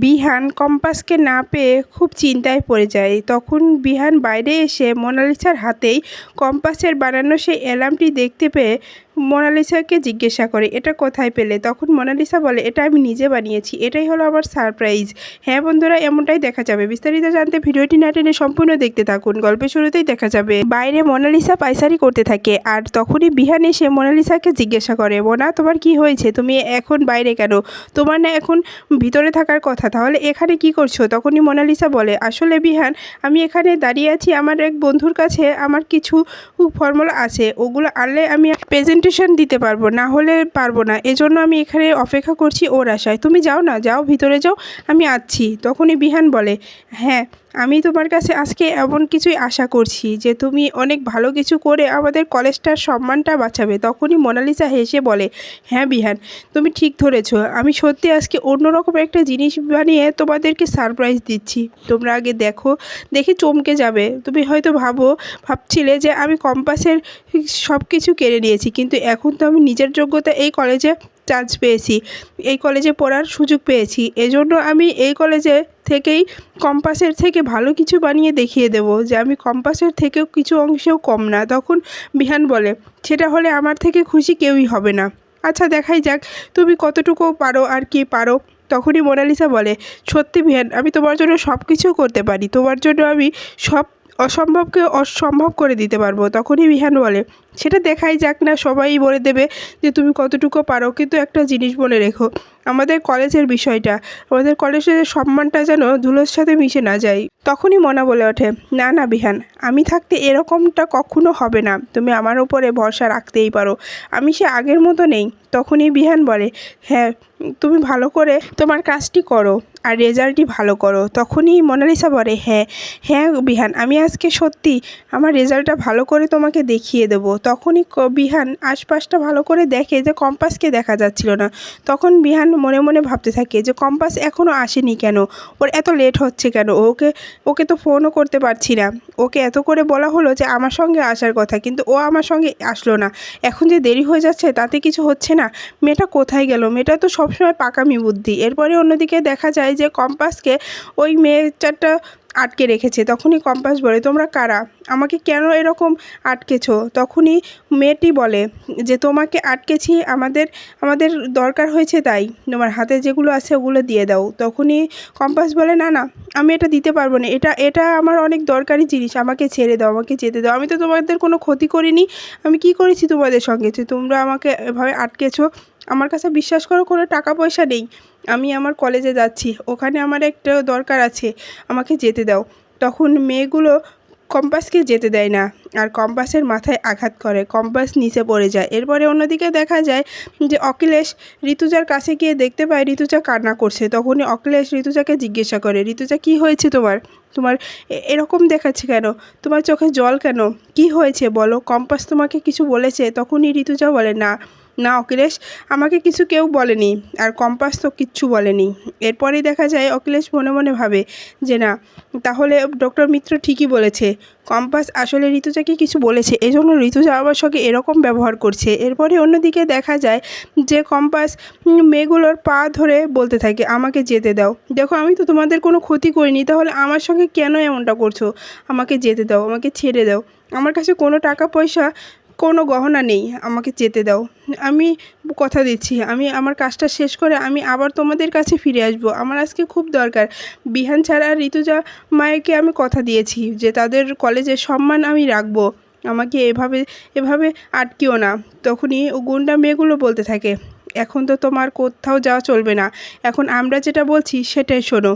বিহান কম্পাসকে না পেয়ে খুব চিন্তায় পড়ে যায়। তখন বিহান বাইরে এসে মোনালিসার হাতেই কম্পাসের বানানো সেই অ্যালার্মটি দেখতে পেয়ে মোনালিসাকে জিজ্ঞাসা করে, এটা কোথায় পেলে? তখন মোনালিসা বলে, এটা আমি নিজে বানিয়েছি, এটাই হলো আমার সারপ্রাইজ। হ্যাঁ বন্ধুরা, এমনটাই দেখা যাবে। বিস্তারিত জানতে ভিডিওটি না টেনে সম্পূর্ণ দেখতে থাকুন। গল্পের শুরুতেই দেখা যাবে। বাইরে মোনালিসা পাইসারি করতে থাকে আর তখনই বিহান এসে মোনালিসাকে জিজ্ঞাসা করে মোনা তোমার কি হয়েছে? তুমি এখন বাইরে কেন? তোমার না এখন ভিতরে থাকার কথা। তাহলে এখানে কি করছ? তখনই মোনালিসা বলে, আসলে বিহান, আমি এখানে দাঁড়িয়ে আছি। আমার এক বন্ধুর কাছে আমার কিছু ফর্মুলা আছে। ওগুলো আনলে আমি প্রেজেন্টেশন দিতে পারব, না হলে পারব না। এজন্য আমি এখানে অপেক্ষা করছি ওর আশায়। তুমি যাও না, যাও, ভিতরে যাও, আমি আছি। তখনই বিহান বলে হ্যাঁ আমি তোমার কাছে আজকে এমন কিছুই আশা করছি যে তুমি অনেক ভালো কিছু করে আমাদের কলেজটার সম্মানটা বাঁচাবে। তখনই মোনালিসা হেসে বলে হ্যাঁ বিহান, তুমি ঠিক ধরেছ। আমি সত্যি আজকে অন্যরকম একটা জিনিস বানিয়ে তোমাদেরকে সারপ্রাইজ দিচ্ছি। তোমরা আগে দেখো, দেখে চমকে যাবে। তুমি হয়তো ভাবো, ভাবছিলে যে আমি কম্পাসের সব কিছু কেড়ে নিয়েছি, কিন্তু এখন তো আমি নিজের যোগ্যতা এই কলেজে চান্স পেয়েছি। এই কলেজে পড়ার সুযোগ পেয়েছি। এজন্য আমি এই কলেজে থেকেই কম্পাসের থেকে ভালো কিছু বানিয়ে দেখিয়ে দেব যে আমি কম্পাসের থেকেও কিছু অংশেও কম না। তখন বিহান বলে, সেটা হলে আমার থেকে খুশি কেউই হবে না। আচ্ছা দেখাই যাক, তুমি কতটুকু পারো আর কি পারো? তখনই মোনালিসা বলে, সত্যি বিহান, আমি তোমার জন্য সব কিছু করতে পারি। তোমার জন্য আমি সব অসম্ভবকে অসম্ভব করে দিতে পারব। তখনই বিহান বলে, সেটা দেখাই যাক না, সবাই বলে দেবে যে তুমি কতটুকু পারো। কিন্তু একটা জিনিস বলে রেখো আমাদের কলেজের বিষয়টা। আমাদের কলেজের সম্মানটা যেন ধুলোর সাথে মিশে না যায়। তখনই মনা বলে ওঠে, না না, বিহান, আমি থাকতে এরকমটা কখনো হবে না। তুমি আমার উপরে ভরসা রাখতেই পারো। আমি সে আগের মতো নেই। তখনই বিহান বলে হ্যাঁ তুমি ভালো করে তোমার কাজটি করো আর রেজাল্টটি ভালো করো। তখনই মোনালিসা বলে হ্যাঁ হ্যাঁ বিহান, আমি আজকে সত্যি আমার রেজাল্টটা ভালো করে তোমাকে দেখিয়ে দেবো। তখনই বিহান আশপাশটা ভালো করে দেখে যে কম্পাসকে দেখা যাচ্ছিল না। তখন বিহান মনে মনে ভাবতে থাকে যে কম্পাস এখনও আসেনি কেন? ওর এত লেট হচ্ছে কেন? ওকে ওকে তো ফোনও করতে পারছি না। ওকে এত করে বলা হলো যে আমার সঙ্গে আসার কথা, কিন্তু ও আমার সঙ্গে আসলো না। এখন যে দেরি হয়ে যাচ্ছে, তাতে কিছু হচ্ছে না। মেয়েটা কোথায় গেল? মেয়েটা তো সবসময় পাকামি বুদ্ধি। এরপরে অন্যদিকে দেখা যায় যে কম্পাসকে ওই মেয়েটাটা আটকে রেখেছে। তখনই কম্পাস বলে, তোমরা কারা? আমাকে কেন এরকম আটকেছো? তখনই মেয়েটি বলে, যে তোমাকে আটকেছি, আমাদের আমাদের দরকার হয়েছে তাই। তোমার হাতে যেগুলো আছে ওগুলো দিয়ে দাও। তখনই কম্পাস বলে, না না, আমি এটা দিতে পারব না। এটা এটা আমার অনেক দরকারি জিনিস। আমাকে ছেড়ে দাও, আমাকে যেতে দাও। আমি তো তোমাদের কোনো ক্ষতি করিনি। আমি কি করেছি তোমাদের সঙ্গে? তোমরা আমাকে এভাবে আটকেছো। আমার কাছে বিশ্বাস করো, কোনো টাকা পয়সা নেই। আমি আমার কলেজে যাচ্ছি। ওখানে আমার একটা দরকার আছে। আমাকে যেতে দাও। তখন মেয়েগুলো কম্পাসকে যেতে দেয় না। আর কম্পাসের মাথায় আঘাত করে। কম্পাস নিচে পড়ে যায়। এরপরে অন্যদিকে দেখা যায় যে অখিলেশ ঋতুজার কাছে গিয়ে দেখতে পায় ঋতুজা কান্না করছে। তখনই অখিলেশ ঋতুজাকে জিজ্ঞাসা করে, ঋতুজা, কি হয়েছে তোমার? তোমার এরকম দেখাচ্ছে কেন? তোমার চোখে জল কেন? কি হয়েছে? বলো, কম্পাস তোমাকে কিছু বলেছে? তখনই ঋতুজা বলে, না না অখিলেশ, আমাকে কিছু কেউ বলেনি আর কম্পাস তো কিচ্ছু বলেনি। এরপরেই দেখা যায় অখিলেশ মনে মনে ভাবে যে না, তাহলে ডক্টর মিত্র ঠিকই বলেছে। কম্পাস আসলে ঋতুজাকে কিছু বলেছে? এই জন্য ঋতুজা আমার সঙ্গে এরকম ব্যবহার করছে। এরপরে অন্যদিকে দেখা যায় যে কম্পাস মেয়েগুলোর পা ধরে বলতে থাকে, আমাকে যেতে দাও। দেখো, আমি তো তোমাদের কোনো ক্ষতি করিনি, তাহলে আমার সঙ্গে কেন এমনটা করছ? আমাকে যেতে দাও, আমাকে ছেড়ে দাও। আমার কাছে কোনো টাকা পয়সা কোনো গহনা নেই, আমাকে যেতে দাও। আমি কথা দিচ্ছি, আমি আমার কাজটা শেষ করে আমি আবার তোমাদের কাছে ফিরে আসব। আমার আজকে খুব দরকার। বিহান ছাড়া আর ঋতুজা মায়েকে আমি কথা দিয়েছি যে তাদের কলেজের সম্মান আমি রাখব। আমাকে এভাবে এভাবে আটকিও না। তখনই ও গুন্ডা মেয়েগুলো বলতে থাকে, এখন তো তোমার কোথাও যাওয়া চলবে না। এখন আমরা যেটা বলছি সেটাই শোনো।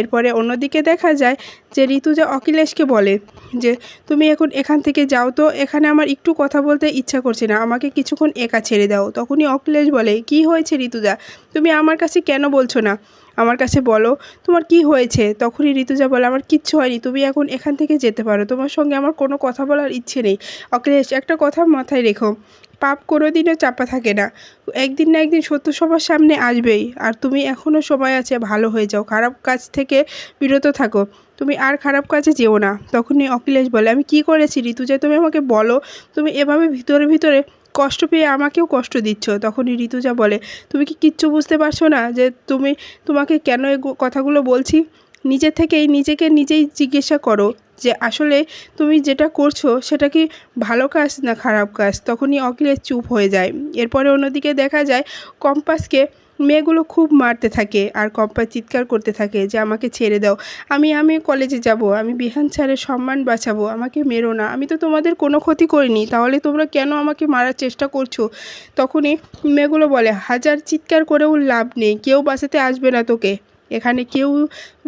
এরপরে অন্যদিকে দেখা যায় যে ঋতুজা অখিলেশকে বলে যে, তুমি এখন এখান থেকে যাও তো, এখানে আমার একটু কথা বলতে ইচ্ছা করছে না, আমাকে কিছুক্ষণ একা ছেড়ে দাও। তখনই অখিলেশ বলে, কি হয়েছে ঋতুজা? তুমি আমার কাছে কেন বলছো না? আমার কাছে বলো, তোমার কি হয়েছে? তখনই ঋতুজা বলে, আমার কিচ্ছু হয়নি, তুমি এখন এখান থেকে যেতে পারো, তোমার সঙ্গে আমার কোনো কথা বলার ইচ্ছে নেই। অখিলেশ, একটা কথা মাথায় রেখো পাপ কোনো দিনও চাপা থাকে না। একদিন না একদিন সত্য সবার সামনে আসবেই। আর তুমি এখনও সময় আছে ভালো হয়ে যাও, খারাপ কাজ থেকে বিরত থাকো। তুমি আর খারাপ কাজে যেও না। তখনই অখিলেশ বলে, আমি কি করেছি ঋতুজা তুমি আমাকে বলো, তুমি এভাবে ভিতরে ভিতরে কষ্ট পেয়ে আমাকেও কষ্ট দিচ্ছ? তখনই ঋতুজা বলে, তুমি কি কিচ্ছু বুঝতে পারছ না যে তুমি, তোমাকে কেন এই কথাগুলো বলছি? নিজে থেকেই নিজেকে নিজেই জিজ্ঞাসা করো। যে আসলে তুমি যেটা করছ সেটা কি ভালো কাজ না খারাপ কাজ? তখনই অখিলেশ চুপ হয়ে যায়। এরপরে অন্যদিকে দেখা যায় কম্পাসকে মেয়েগুলো খুব মারতে থাকে আর কম্পাস চিৎকার করতে থাকে যে আমাকে ছেড়ে দাও। আমি আমি কলেজে যাব, আমি বিহান স্যারের সম্মান বাঁচাবো, আমাকে মেরো না। আমি তো তোমাদের কোনো ক্ষতি করিনি, তাহলে তোমরা কেন আমাকে মারার চেষ্টা করছ? তখনই মেয়েগুলো বলে, হাজার চিৎকার করেও লাভ নেই, কেউ বাঁচাতে আসবে না তোকে। এখানে কেউ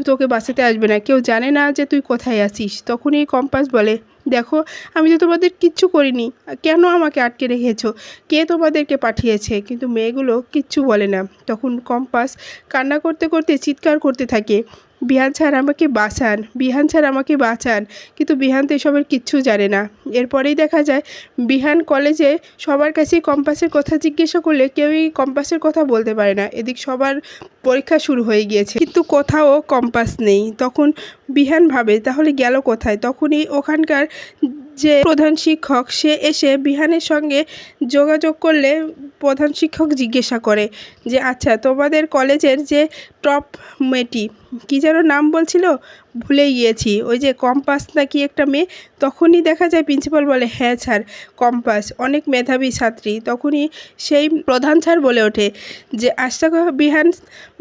তোকে বাঁচাতে আসবে না, কেউ জানে না যে তুই কোথায় আছিস। তখনই কম্পাস বলে, দেখো, আমি তো তোমাদের কিচ্ছু করিনি। কেন আমাকে আটকে রেখেছো? কে তোমাদেরকে পাঠিয়েছে? কিন্তু মেয়েগুলো কিচ্ছু বলে না। তখন কম্পাস কান্না করতে করতে, চিৎকার করতে থাকে। বিহান স্যার আমাকে বাঁচান, বিহান স্যার আমাকে বাঁচান। কিন্তু বিহান তো এসবের কিচ্ছু জানে না। এরপরেই দেখা যায়, বিহান কলেজে সবার কাছেই কম্পাসের কথা জিজ্ঞাসা করলে কেউই কম্পাসের কথা বলতে পারে না। এদিক সবার পরীক্ষা শুরু হয়ে গিয়েছে। কিন্তু কোথাও কম্পাস নেই। তখন বিহান ভাবে, তাহলে গেল কোথায়? তখনই ওখানকার যে প্রধান শিক্ষক, সে এসে বিহানের সঙ্গে যোগাযোগ করলে প্রধান শিক্ষক জিজ্ঞাসা করে যে আচ্ছা তোমাদের কলেজের যে টপ মেয়েটি কী যেন নাম বলছিল? ভুলে গিয়েছি। ওই যে কম্পাস নাকি একটা মেয়ে? তখনই দেখা যায় প্রিন্সিপাল বলে হ্যাঁ স্যার, কম্পাস। অনেক মেধাবী ছাত্রী। তখনই সেই প্রধান স্যার বলে ওঠে যে আশা বিহান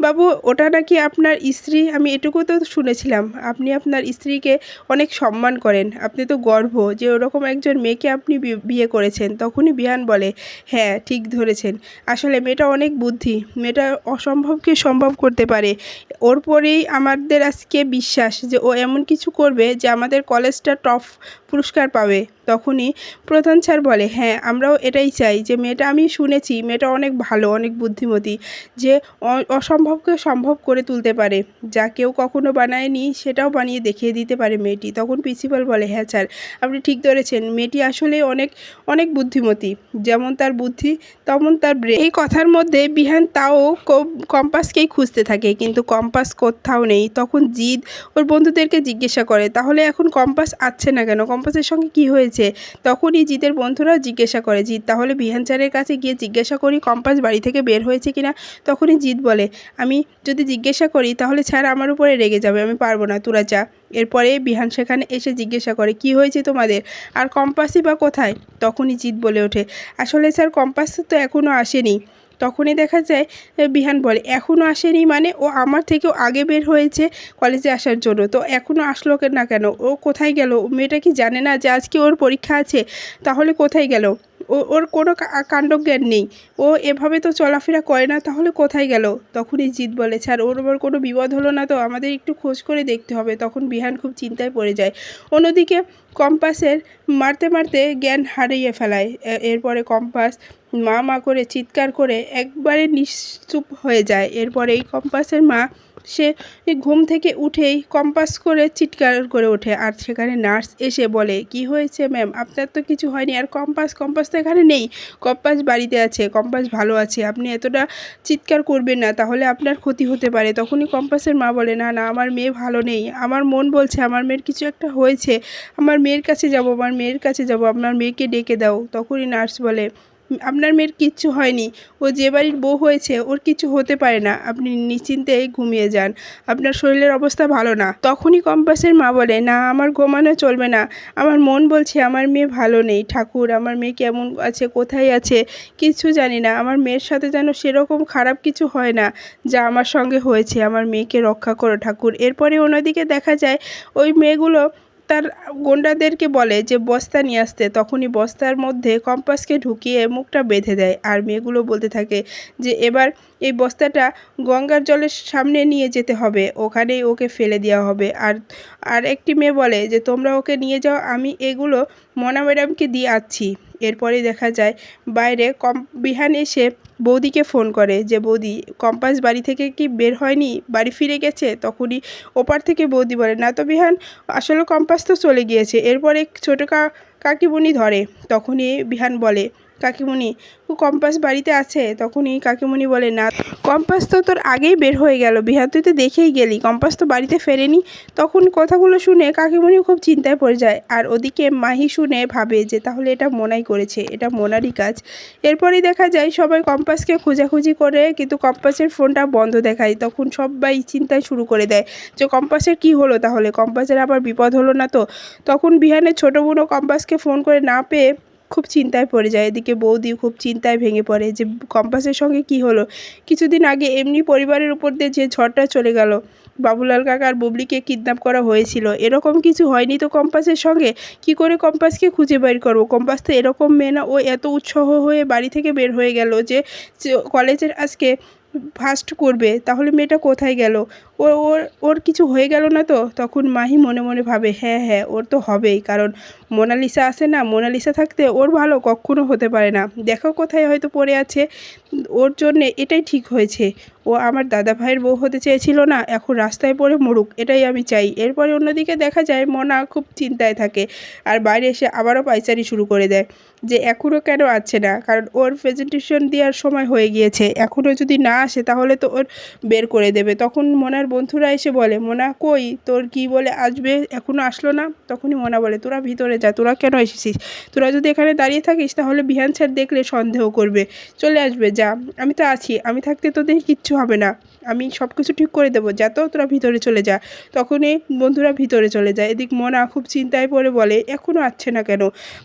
বাবু, ওটা নাকি আপনার স্ত্রী? আমি এটুকু তো শুনেছিলাম। আপনি আপনার স্ত্রীকে অনেক সম্মান করেন। আপনি তো গর্ব যে, ওরকম একজন মেয়েকে আপনি বিয়ে করেছেন। তখনই বিহান বলে হ্যাঁ ঠিক ধরেছেন। আসলে মেয়েটা অনেক বুদ্ধি। মেয়েটা অসম্ভবকে সম্ভব করতে পারে। ওর পরেই আমাদের আজকে বিশ্বাস যে ও এমন কিছু করবে যে আমাদের কলেজটা টপ পুরস্কার পাবে। তখনই প্রধান স্যার বলে হ্যাঁ আমরাও এটাই চাই যে মেয়েটা, আমি শুনেছি মেয়েটা অনেক ভালো, অনেক বুদ্ধিমতী, যে অসম্ভবকে সম্ভব করে তুলতে পারে। যা কেউ কখনো বানায়নি, সেটাও বানিয়ে দেখিয়ে দিতে পারে মেয়েটি। তখন প্রিন্সিপাল বলে হ্যাঁ স্যার, আপনি ঠিক ধরেছেন, মেয়েটি আসলে অনেক অনেক বুদ্ধিমতী, যেমন তার বুদ্ধি, তেমন তার ব্রেন। এই কথার মধ্যে বিহান তাও কম- কম্পাসকেই খুঁজতে থাকে, কিন্তু কম্পাস কোথাও নেই। তখন জিদ ওর বন্ধুদেরকে জিজ্ঞাসা করে, তাহলে এখন কম্পাস আসছে না কেন? কম্পাসের সঙ্গে কি হয়েছে? তখনই জিতের বন্ধুরাও জিজ্ঞাসা করে, জিৎ, তাহলে বিহান স্যারের কাছে গিয়ে জিজ্ঞাসা করি কম্পাস বাড়ি থেকে বের হয়েছে কিনা? তখনই জিৎ বলে, আমি যদি জিজ্ঞাসা করি, তাহলে স্যার আমার উপরে রেগে যাবে, আমি পারব না, তোরা যা। এরপরে বিহান সেখানে এসে জিজ্ঞাসা করে, কি হয়েছে তোমাদের? আর কম্পাসই বা কোথায়? তখনই জিৎ বলে ওঠে, আসলে স্যার, কম্পাস তো এখনও আসেনি। তখনই দেখা যায় বিহান বলে এখনও আসেনি মানে? ও আমার থেকেও আগে বের হয়েছে কলেজে আসার জন্য। তো এখনও আসলো না কেন? ও কোথায় গেল? মেয়েটা কি জানে না যে আজকে ওর পরীক্ষা আছে? তাহলে কোথায় গেল? ও, ওর কোনো কাণ্ডজ্ঞান নেই। ও এভাবে তো চলাফেরা করে না, তাহলে কোথায় গেল? তখনই জিৎ বলে স্যার ওর ওর কোনো বিপদ হলো না তো? আমাদের একটু খোঁজ করে দেখতে হবে। তখন বিহান খুব চিন্তায় পড়ে যায়। অন্যদিকে কম্পাসের মারতে মারতে জ্ঞান হারিয়ে ফেলায়। এরপরে কম্পাস মা মা করে চিৎকার করে একবারে নিশ্চুপ হয়ে যায়। এরপরে এই কম্পাসের মা, সে ঘুম থেকে উঠেই কম্পাস করে চিৎকার করে ওঠে আর সেখানে নার্স এসে বলে, কি হয়েছে ম্যাম? আপনার তো কিছু হয়নি। আর কম্পাস কম্পাস তো এখানে নেই। কম্পাস বাড়িতে আছে, কম্পাস ভালো আছে। আপনি এতটা চিৎকার করবেন না, তাহলে আপনার ক্ষতি হতে পারে। তখনই কম্পাসের মা বলে, না না, আমার মেয়ে ভালো নেই। আমার মন বলছে আমার মেয়ের কিছু একটা হয়েছে। আমার মেয়ের কাছে যাব, আমার মেয়ের কাছে যাব। আপনার মেয়েকে ডেকে দাও। তখনই নার্স বলে আপনার মেয়ের কিচ্ছু হয়নি। ও যে বাড়ির বউ হয়েছে, ওর কিছু হতে পারে না। আপনি নিশ্চিন্তে ঘুমিয়ে যান। আপনার শরীরের অবস্থা ভালো না। তখনই কম্পাসের মা বলে, না, আমার ঘুমানো চলবে না। আমার মন বলছে, আমার মেয়ে ভালো নেই। ঠাকুর, আমার মেয়ে কেমন আছে, কোথায় আছে? কিছু জানি না। আমার মেয়ের সাথে যেন সেরকম খারাপ কিছু হয় না, যা আমার সঙ্গে হয়েছে। আমার মেয়েকে রক্ষা করো, ঠাকুর। এরপরে অন্যদিকে দেখা যায়, ওই মেয়েগুলো তার গোন্ডাদেরকে বলে যে, বস্তা নিয়ে আসতে। তখনই বস্তার মধ্যে কম্পাসকে ঢুকিয়ে মুখটা বেঁধে দেয়। আর মেয়েগুলো বলতে থাকে যে, এবার এই বস্তাটা গঙ্গার জলের সামনে নিয়ে যেতে হবে। ওখানেই ওকে ফেলে দেওয়া হবে। আর আর একটি মেয়ে বলে যে, তোমরা ওকে নিয়ে যাও। আমি এগুলো মনা ম্যাডামকে দিয়ে আসছি। এরপরে দেখা যায় বাইরে কম, বিহান এসে বৌদিকে ফোন করে যে, বৌদি, কম্পাস বাড়ি থেকে কি বের হয়নি? বাড়ি ফিরে গেছে? তখনই ওপার থেকে বৌদি বলে, না তো বিহান, আসলে কম্পাস তো চলে গিয়েছে, এরপরে ছোটো কা, কাকিমুনি ধরে। তখনই বিহান বলে কাকিমণি। ও কম্পাস বাড়িতে আছে। তখনই কাকিমণি বলে, না, কম্পাস তো তোর আগেই বের হয়ে গেল। বিহান তুই তো দেখেই গেলি। কম্পাস তো বাড়িতে ফেরেনি। তখন কথাগুলো শুনে কাকিমণি খুব চিন্তায় পড়ে যায়। আর ওদিকে মাহি শুনে ভাবে যে, তাহলে এটা মোনাই করেছে। এটা মোনারই কাজ। এরপরেই দেখা যায়, সবাই কম্পাসকে খোঁজাখুঁজি করে, কিন্তু কম্পাসের ফোনটা বন্ধ দেখায়। তখন সবাই চিন্তায় শুরু করে দেয় যে, কম্পাসের কি হলো তাহলে? কম্পাসের আবার বিপদ হলো না তো? তখন বিহানের ছোটো বোনও কম্পাসকে ফোন করে না পেয়ে খুব চিন্তায় পড়ে যায়। এদিকে বৌদি খুব চিন্তায় ভেঙে পড়ে যে, কম্পাসের সঙ্গে কি হলো? কিছুদিন আগে এমনি পরিবারের উপর দিয়ে যে ঝড়টা চলে গেল, বাবুলাল কাকার বুবলিকে কিডন্যাপ করা হয়েছিল। এরকম কিছু হয়নি তো কম্পাসের সঙ্গে? কি করে কম্পাসকে খুঁজে বের করব? কম্পাস তো এরকম মেয়ে না, ও এত উৎসাহ হয়ে বাড়ি থেকে বের হয়ে গেল যে কলেজের আজকে ফার্স্ট করবে। তাহলে মেয়েটা কোথায় গেল? ওর ওর ওর কিছু হয়ে গেল না তো? তখন মাহি মনে মনে ভাবে হ্যাঁ হ্যাঁ ওর তো হবেই। কারণ মোনালিসা আসে না, মোনালিসা থাকতে ওর ভালো কখনো হতে পারে না। দেখো কোথায় হয়তো পড়ে আছে। ওর জন্যে এটাই ঠিক হয়েছে। ও আমার দাদা ভাইয়ের বউ হতে চেয়েছিল না, এখন রাস্তায় পড়ে মরুক, এটাই আমি চাই। এরপরে অন্যদিকে দেখা যায়, মনা খুব চিন্তায় থাকে। আর বাইরে এসে আবারও পাইচারি শুরু করে দেয় যে এখনও কেন আসছে না? কারণ ওর প্রেজেন্টেশন দেওয়ার সময় হয়ে গিয়েছে। এখনও যদি না আসে, তাহলে তো ওর বের করে দেবে। তখন মোনার বন্ধুরা এসে বলে, মোনা কই? তোর কি বলে আসবে? এখনও আসলো না? তখনই মোনা বলে, তোরা ভিতরে যা, তোরা কেন এসেছিস? তোরা যদি এখানে দাঁড়িয়ে থাকিস, তাহলে বিহান স্যার দেখলে সন্দেহ করবে। চলে আসবে, যা। আমি তো আছি, আমি থাকতে তোদের কিচ্ছু হবে না। আমি সব কিছু ঠিক করে দেবো। যা তো, তোরা ভিতরে চলে যা। তখনই বন্ধুরা ভিতরে চলে যায়। এদিক মোনা খুব চিন্তায় পড়ে বলে এখনও আসছে না কেন?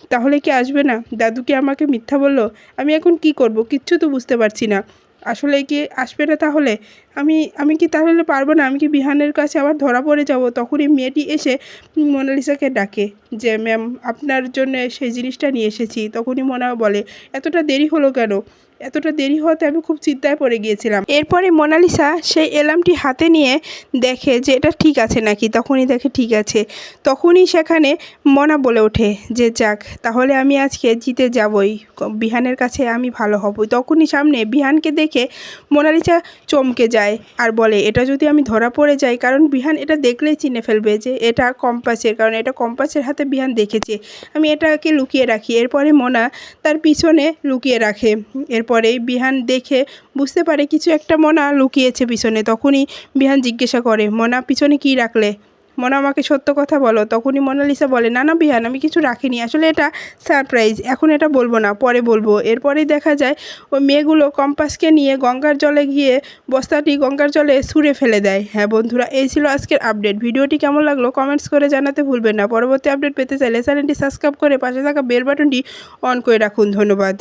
তাহলে কি আসবে না? দাদু কি আমাকে মিথ্যা বলল? আমি এখন কি করব? কিচ্ছু তো বুঝতে পারছি না। আসলে কি আসবে না তাহলে? আমি আমি কি তাহলে পারব না? আমি কি বিহানের কাছে আবার ধরা পড়ে যাব? তখনই মেয়েটি এসে মোনালিসাকে ডাকে যে, ম্যাম, আপনার জন্য সেই জিনিসটা নিয়ে এসেছি। তখনই মোনা বলে, এতটা দেরি হলো কেন? এতটা দেরি হওয়াতে আমি খুব চিন্তায় পড়ে গিয়েছিলাম। এরপরে মোনালিসা সেই এলামটি হাতে নিয়ে দেখে যে এটা ঠিক আছে নাকি, তখনই দেখে ঠিক আছে। তখনই সেখানে মনা বলে ওঠে যে, যাক, তাহলে আমি আজকে জিতে যাবই। বিহানের কাছে আমি ভালো হব। তখনই সামনে বিহানকে দেখে মোনালিসা চমকে যায় আর বলে, এটা যদি আমি ধরা পড়ে যাই, কারণ বিহান এটা দেখলেই চিনে ফেলবে যে এটা কম্পাসের, কারণ এটা কম্পাসের হাতে বিহান দেখেছে। আমি এটাকে লুকিয়ে রাখি। এরপরে মোনা তার পিছনে লুকিয়ে রাখে। এরপরেই বিহান দেখে বুঝতে পারে কিছু একটা মনা লুকিয়েছে পিছনে। তখনই বিহান জিজ্ঞাসা করে, মোনা, পিছনে কি রাখলে? মনা, আমাকে সত্য কথা বলো। তখনই মোনালিসা বলে, না না, বিহান, আমি কিছু রাখিনি। আসলে এটা সারপ্রাইজ, এখন এটা বলব না, পরে বলব। এরপরেই দেখা যায়, ওই মেয়েগুলো কম্পাসকে নিয়ে গঙ্গার জলে গিয়ে বস্তাটি গঙ্গার জলে ছুঁড়ে ফেলে দেয়। হ্যাঁ বন্ধুরা, এই ছিল আজকের আপডেট। ভিডিওটি কেমন লাগল কমেন্টস করে জানাতে ভুলবেন না। পরবর্তী আপডেট পেতে চাইলে চ্যানেলটি সাবস্ক্রাইব করে পাশে থাকা বেল বাটনটি অন করে রাখুন। ধন্যবাদ।